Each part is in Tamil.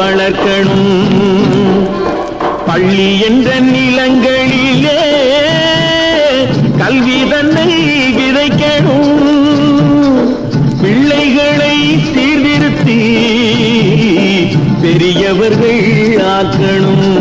வளர்க்கணும். பள்ளி என்ற நிலங்களிலே கல்வி தன்னை விதைக்கணும். பிள்ளைகளை சீர்திருத்தி பெரியவர்கள் ஆக்கணும்.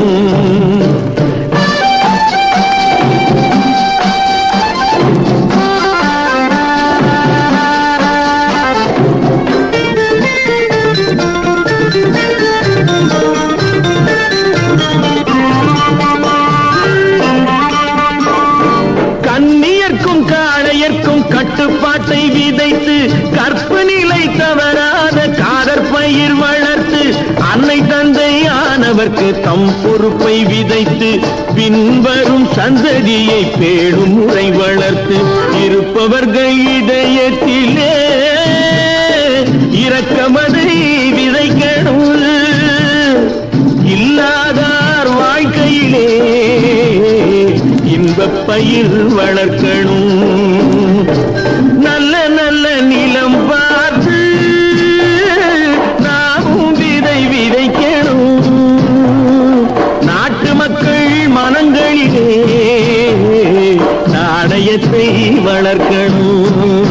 ஆனவர்க்கு தம் பொறுப்பை விதைத்து பின்வரும் சந்ததியை பேடும் முறை வளர்த்து இருப்பவர்கள் இதயத்திலே இரக்கமதை விதைக்கணும். இல்லாதார் வாழ்க்கையிலே இன்பப் பயிர் வளர்க்கணும். மனங்களிலே நாணயத்தை வளர்க்கணும்.